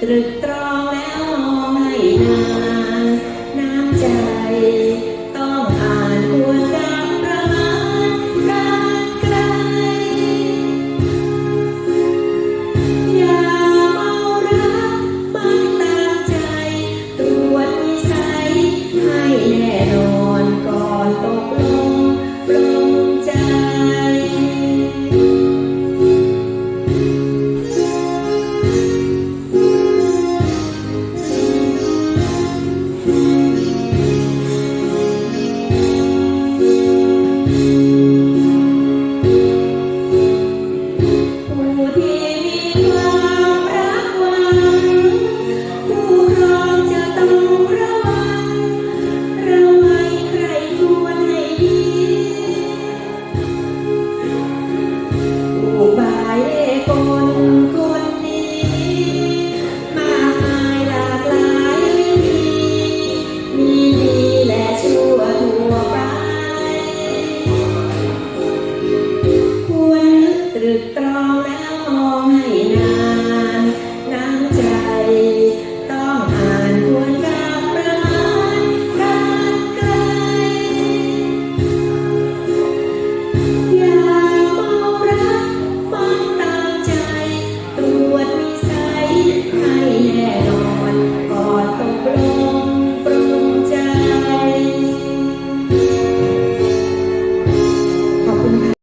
trời trời ตรึกตรองแล้วมองให้นา